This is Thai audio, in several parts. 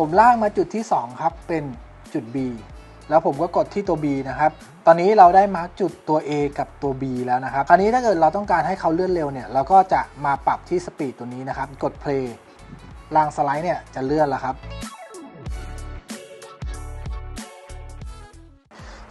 ผมลากมาจุดที่ 2 ครับ เป็นจุด B แล้วผมก็กดที่ตัว B นะครับ ตอนนี้เราได้มาร์กจุดตัว A กับตัว B แล้วนะครับ คราวนี้ถ้าเกิดเราต้องการให้เขาเลื่อนเร็วเนี่ย เราก็จะมาปรับที่สปีดตัวนี้นะครับ กด play รางสไลด์เนี่ยจะเลื่อนแล้วครับ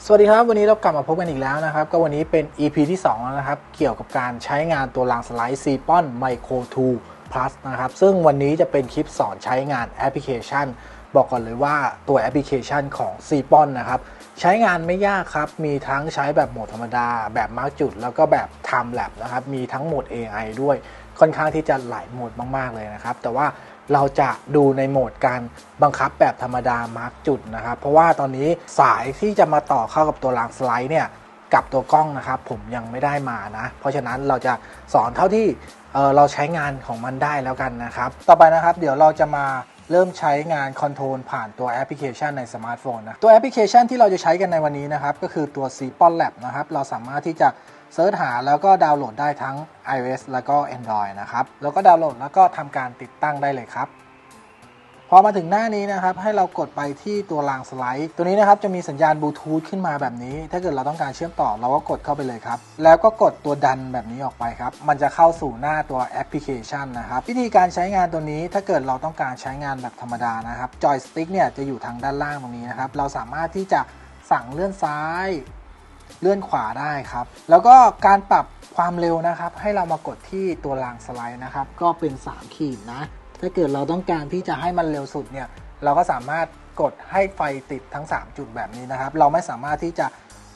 สวัสดีครับ วันนี้เรากลับมาพบกันอีกแล้วนะครับ ก็วันนี้เป็น EP ที่2แล้วนะครับ เกี่ยวกับการใช้งานตัวรางสไลด์ c p o n Micro 2 Plus นะครับ ซึ่งวันนี้จะเป็นคลิปสอนใช้งานแอปพลิเคชัน บอกก่อนเลยว่าตัวแอปพลิเคชันของ c p o n นะครับใช้งานไม่ยากครับ มีทั้งใช้แบบโหมดธรรมดา แบบมาร์กจุด แล้วก็แบบ Time Lab นะครับ มีทั้งโหมด AI ด้วย ค่อนข้างที่จะหลายโหมดมากๆเลยนะครับ แต่ว่าเราจะดูในโหมดการบังคับแบบธรรมดามาร์กจุดนะครับ เพราะว่าตอนนี้สายที่จะมาต่อเข้ากับตัวรางสไลด์เนี่ยกับตัวกล้องนะครับผมยังไม่ได้มานะ เพราะฉะนั้นเราจะสอนเท่าที่ เเราใช้งานของมันได้แล้วกันนะครับ ต่อไปนะครับ เดี๋ยวเราจะมาเริ่มใช้งานคอนโทรลผ่านตัวแอปพลิเคชันในสมาร์ทโฟนนะ ตัวแอปพลิเคชันที่เราจะใช้กันในวันนี้นะครับ ก็คือตัว c p o n Lab นะครับ เราสามารถที่จะเซิร์ชหาแล้วก็ดาวน์โหลดได้ทั้ง iOS แล้วก็ Android นะครับ แล้วก็ดาวน์โหลดแล้วก็ทำการติดตั้งได้เลยครับ พอมาถึงหน้านี้นะครับให้เรากดไปที่ตัวรางสไลด์ ตัวนี้นะครับจะมีสัญญาณบลูทูธขึ้นมาแบบนี้ ถ้าเกิดเราต้องการเชื่อมต่อเราก็กดเข้าไปเลยครับ แล้วก็กดตัวดันแบบนี้ออกไปครับ มันจะเข้าสู่หน้าตัวแอปพลิเคชันนะครับวิธีการใช้งานตัวนี้ถ้าเกิดเราต้องการใช้งานแบบธรรมดานะครับจอยสติ๊กเนี่ยจะอยู่ทางด้านล่างตรงนี้นะครับเราสามารถที่จะสั่งเลื่อนซ้ายเลื่อนขวาได้ครับ แล้วก็การปรับความเร็วนะครับ ให้เรามากดที่ตัวรางสไลด์นะครับ ก็เป็น 3 ขีดนะ ถ้าเกิดเราต้องการที่จะให้มันเร็วสุดเนี่ยเราก็สามารถกดให้ไฟติดทั้ง 3 จุดแบบนี้นะครับ เราไม่สามารถที่จะ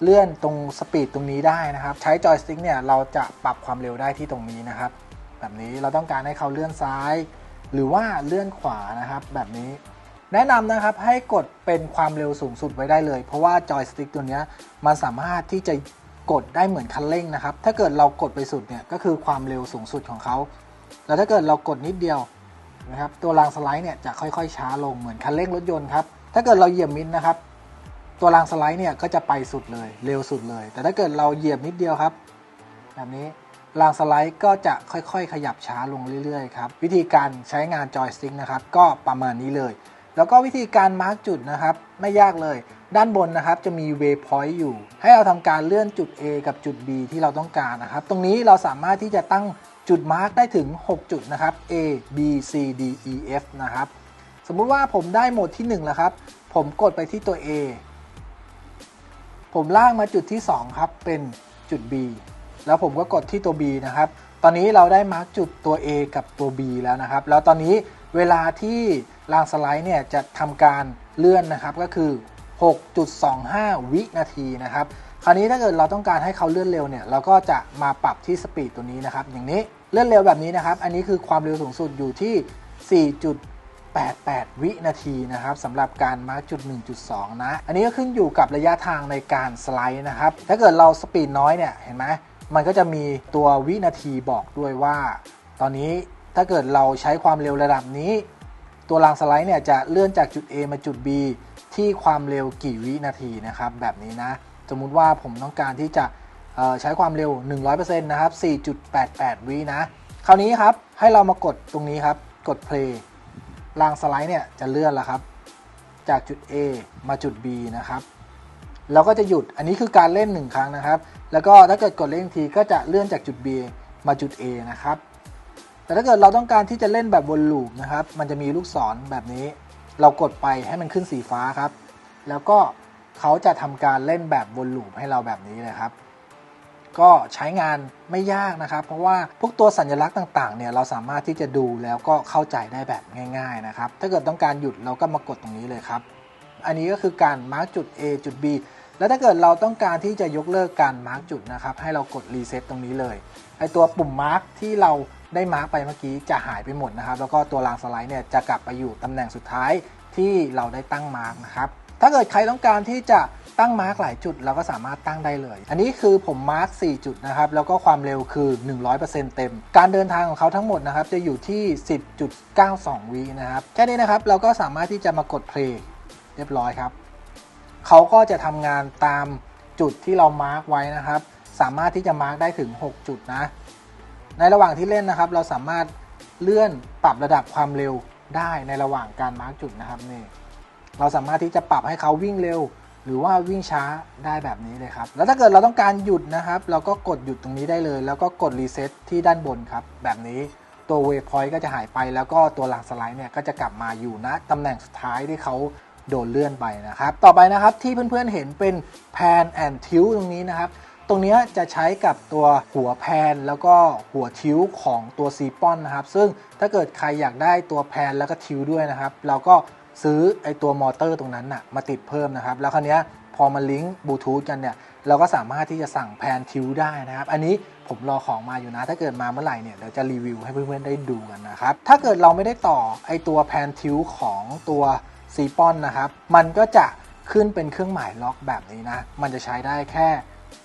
เลื่อนตรงสปีดตรงนี้ได้นะครับ ใช้จอยสติ๊กเนี่ยเราจะปรับความเร็วได้ที่ตรงนี้นะครับ แบบนี้เราต้องการให้เขาเลื่อนซ้าย หรือว่าเลื่อนขวานะครับ แบบนี้แนะนำนะครับให้กดเป็นความเร็วสูงสุดไว้ได้เลย เพราะว่าจอยสติ๊กตัวเนี้ยมันสามารถที่จะกดได้เหมือนคันเร่งนะครับ ถ้าเกิดเรากดไปสุดเนี่ยก็คือความเร็วสูงสุดของเขา แล้วถ้าเกิดเรากดนิดเดียว นะครับตัวรางสไลด์เนี่ยจะค่อยๆช้าลงเหมือนคันเร่งรถยนต์ครับถ้าเกิดเราเหยียบมิดนะครับ ตัวรางสไลด์เนี่ยก็จะไปสุดเลยเร็วสุดเลย แต่ถ้าเกิดเราเหยียบนิดเดียวครับแบบนี้รางสไลด์ก็จะค่อยๆ ขยับช้าลงเรื่อยๆครับวิธีการใช้งานจอยสติ๊กนะครับก็ประมาณนี้เลย แล้วก็วิธีการมาร์กจุดนะครับ ไม่ยากเลย ด้านบนนะครับจะมี waypoint อยู่ ให้เราทำการเลื่อนจุด A กับจุด B ที่เราต้องการนะครับ ตรงนี้เราสามารถที่จะตั้งจุดมาร์กได้ถึง 6 จุดนะครับ A B C D E F นะครับ สมมุติว่าผมได้โหมดที่1แล้วครับ ผมกดไปที่ตัว A ผมลากมาจุดที่ 2 ครับ เป็นจุด B แล้วผมก็กดที่ตัว B นะครับ ตอนนี้เราได้มาร์กจุดตัว A กับตัว B แล้วนะครับ แล้วตอนนี้เวลาที่รางสไลด์เนี่ยจะทำการเลื่อนนะครับก็คือ 6.25 วินาทีนะครับ คราวนี้ถ้าเกิดเราต้องการให้เขาเลื่อนเร็วเนี่ย เราก็จะมาปรับที่สปีดตัวนี้นะครับ อย่างนี้เลื่อนเร็วแบบนี้นะครับ อันนี้คือความเร็วสูงสุดอยู่ที่ 4.88 วินาทีนะครับสำหรับการมาร์กจุด 1.2 นะ อันนี้ก็ขึ้นอยู่กับระยะทางในการสไลด์นะครับ ถ้าเกิดเราสปีดน้อยเนี่ย เห็นไหม มันก็จะมีตัววินาทีบอกด้วยว่า ตอนนี้ถ้าเกิดเราใช้ความเร็วระดับนี้ ตัวรางสไลด์เนี่ยจะเลื่อนจากจุด A มาจุด B ที่ความเร็วกี่วินาทีนะครับแบบนี้นะ สมมุติว่าผมต้องการที่จะใช้ความเร็ว 100%นะครับ 4.88 วินะ คราวนี้ครับให้เรามากดตรงนี้ครับ กด play รางสไลด์เนี่ยจะเลื่อนแล้วครับ จากจุด A มาจุด B นะครับเราก็จะหยุด อันนี้คือการเล่น 1 ครั้งนะครับ แล้วก็ถ้าเกิดกดเล่นทีก็จะเลื่อนจากจุด B มาจุด A นะครับ แต่ถ้าเกิดเราต้องการที่จะเล่นแบบวนลูปนะครับ มันจะมีลูกศรแบบนี้ เรากดไปให้มันขึ้นสีฟ้าครับ แล้วก็เขาจะทำการเล่นแบบวนลูปให้เราแบบนี้เลยครับ ก็ใช้งานไม่ยากนะครับ เพราะว่าพวกตัวสัญลักษณ์ต่างๆเนี่ยเราสามารถที่จะดูแล้วก็เข้าใจได้แบบง่าย ๆนะครับ ถ้าเกิดต้องการหยุดเราก็มากดตรงนี้เลยครับ อันนี้ก็คือการมาร์กจุด A จุด B แล้วถ้าเกิดเราต้องการที่จะยกเลิกการมาร์กจุดนะครับ ให้เรากดรีเซ็ตตรงนี้เลยไอตัวปุ่มมาร์กที่เรา ได้มาร์กไปเมื่อกี้จะหายไปหมดนะครับ แล้วก็ตัวรางสไลด์เนี่ยจะกลับไปอยู่ตำแหน่งสุดท้ายที่เราได้ตั้งมาร์กนะครับ ถ้าเกิดใครต้องการที่จะตั้งมาร์กหลายจุด เราก็สามารถตั้งได้เลย อันนี้คือผมมาร์ก4 จุดนะครับ แล้วก็ความเร็วคือ 100%เต็ม การเดินทางของเขาทั้งหมดนะครับ จะอยู่ที่ 10.92วินะครับ แค่นี้นะครับ เราก็สามารถที่จะมากดเพลย์เรียบร้อยครับ เขาก็จะทำงานตามจุดที่เรามาร์กไว้นะครับ สามารถที่จะมาร์กได้ถึง 6 จุดนะ ในระหว่างที่เล่นนะครับ เราสามารถเลื่อนปรับระดับความเร็วได้ในระหว่างการมาร์กจุดนะครับนี่เราสามารถที่จะปรับให้เขาวิ่งเร็ว หรือว่าวิ่งช้าได้แบบนี้เลยครับ แล้วถ้าเกิดเราต้องการหยุดนะครับ เราก็กดหยุดตรงนี้ได้เลย แล้วก็กดรีเซ็ตที่ด้านบนครับ แบบนี้ตัวเวฟพอยต์ก็จะหายไป แล้วก็ตัวรางสไลด์เนี่ยก็จะกลับมาอยู่ณตำแหน่งสุดท้ายที่เขาโดนเลื่อนไปนะครับ ต่อไปนะครับที่เพื่อนๆเห็นเป็นแพนแอนทิวตรงนี้นะครับ ตรงนี้จะใช้กับตัวหัวแพนแล้วก็หัวทิ้วของตัวซีปอนนะครับ ซึ่งถ้าเกิดใครอยากได้ตัวแพนแล้วก็ทิ้วด้วยนะครับ เราก็ซื้อไอตัวมอเตอร์ตรงนั้นนะมาติดเพิ่มนะครับ แล้วคราวนี้พอมาลิงก์บลูทูธกันเนี่ย เราก็สามารถที่จะสั่งแพนทิวได้นะครับ อันนี้ผมรอของมาอยู่นะ ถ้าเกิดมาเมื่อไหร่เนี่ยเดี๋ยวจะรีวิวให้เพื่อนๆได้ดูกันนะครับ ถ้าเกิดเราไม่ได้ต่อไอตัวแพนทิวของตัวซีปอนนะครับ มันก็จะขึ้นเป็นเครื่องหมายล็อกแบบนี้นะ มันจะใช้ได้แค่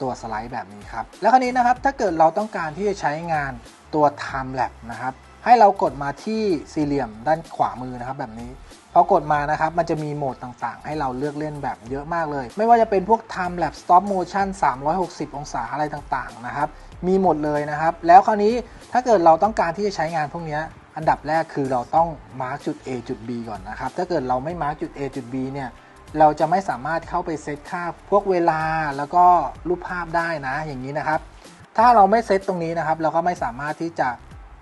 ตัวสไลด์แบบนี้ครับ แล้วคราวนี้นะครับถ้าเกิดเราต้องการที่จะใช้งานตัว Time Lap นะครับ ให้เรากดมาที่สี่เหลี่ยมด้านขวามือนะครับแบบนี้พอกดมานะครับ มันจะมีโหมดต่างๆ ให้เราเลือกเล่นแบบเยอะมากเลย ไม่ว่าจะเป็นพวก Time Lap Stop Motion 360 องศาอะไรต่างๆนะครับ มีหมดเลยนะครับ แล้วคราวนี้ถ้าเกิดเราต้องการที่จะใช้งานพวกนี้อันดับแรกคือเราต้องมาร์กจุด A จุด B ก่อนนะครับ ถ้าเกิดเราไม่มาร์กจุด A จุด B เนี่ย เราจะไม่สามารถเข้าไปเซตค่าพวกเวลาแล้วก็รูปภาพได้นะอย่างนี้นะครับ ถ้าเราไม่เซตตรงนี้นะครับ เราก็ไม่สามารถที่จะ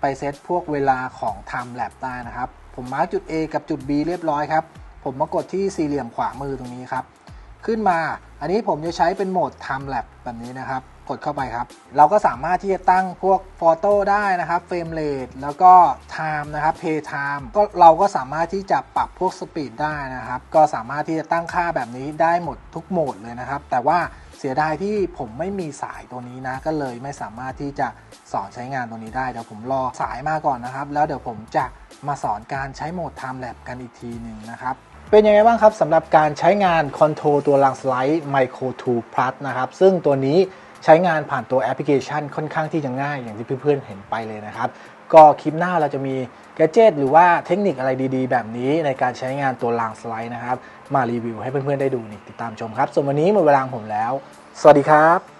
ไปเซตพวกเวลาของ Time Lap ได้นะครับ ผมมาร์กจุด A กับจุด B เรียบร้อยครับ ผมมากดที่สี่เหลี่ยมขวามือตรงนี้ครับ ขึ้นมาอันนี้ผมจะใช้เป็นโหมด Time Lap แบบนี้นะครับ กดเข้าไปครับ เราก็สามารถที่จะตั้งพวกโฟโต้ได้นะครับเฟรมเรทแล้วก็ Time นะครับ Pay Time ก็เราก็สามารถที่จะปรับพวกสปีดได้นะครับ ก็สามารถที่จะตั้งค่าแบบนี้ได้หมดทุกโหมดเลยนะครับ แต่ว่าเสียดายที่ผมไม่มีสายตัวนี้นะ ก็เลยไม่สามารถที่จะสอนใช้งานตัวนี้ได้ เดี๋ยวผมรอสายมาก่อนนะครับ แล้วเดี๋ยวผมจะมาสอนการใช้โหมด Time Lap กันอีกทีหนึ่งนะครับเป็นยังไงบ้างครับสำหรับการใช้งานคอนโทรลตัวรางสไลด์ Micro 2 Plus นะครับ ซึ่งตัวนี้ ใช้งานผ่านตัวแอปพลิเคชันค่อนข้างที่จะง่ายอย่างที่เพื่อนๆเห็นไปเลยนะครับ ก็คลิปหน้าเราจะมีแกจ g ตหรือว่าเทคนิคอะไรดีๆ แบบนี้ในการใช้งานตัวรางสไลด์นะครับ มารีวิวให้เพื่อนๆได้ดูนี่ติดตามชมครับ ส่วนวันนี้หมดเวลางผมแล้ว สวัสดีครับ